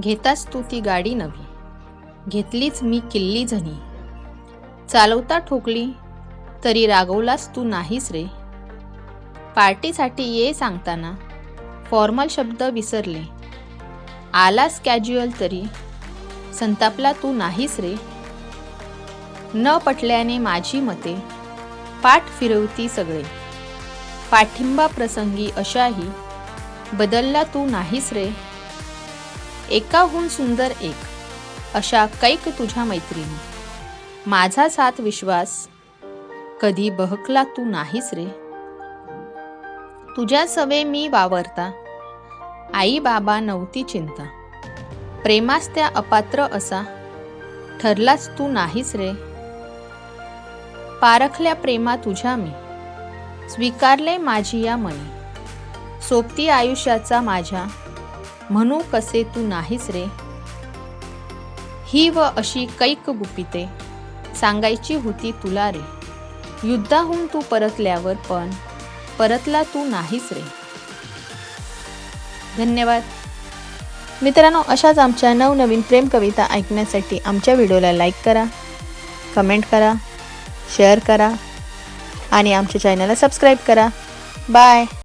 घेताच तू ती गाडी नवी. घेतलीच मी किल्ली झनी. चालवता ठोकली तरी रागवलास तू नाहीस रे. पार्टीसाठी ये सांगताना फॉर्मल शब्द विसरले. आलास कॅज्युअल तरी संतापला तू नाहीस रे. न पटल्याने माझी मते पाठ फिरवती सगळे. पाठिंबा प्रसंगी अशाही बदलला तू नाहीस रे. एकाहून सुंदर एक अशा कैक तुझ्या मैत्रिणी. माझा साथ विश्वास कधी बहकला तू नाहीस रे. तुझ्या सवे मी वावरता आई बाबा नव्हती चिंता. प्रेमास त्या अपात्र असा ठरलाच तू नाहीस रे. पारखल्या प्रेमा तुझ्या मी स्वीकारले माझी या मनी. सोबती आयुष्याचा माझ्या म्हणू कसे तू नाहीस रे? ही व अशी कैक गुपिते सांगायची होती तुला रे. युद्धाहून तू परतल्यावर पण परतला तू नाहीस रे. धन्यवाद. मित्रांनो अशाच आमच्या नवनवीन प्रेम कविता ऐकण्यासाठी आमच्या व्हिडिओला लाईक करा कमेंट करा शेअर करा आणि आमच्या चॅनलला सबस्क्राईब करा. बाय.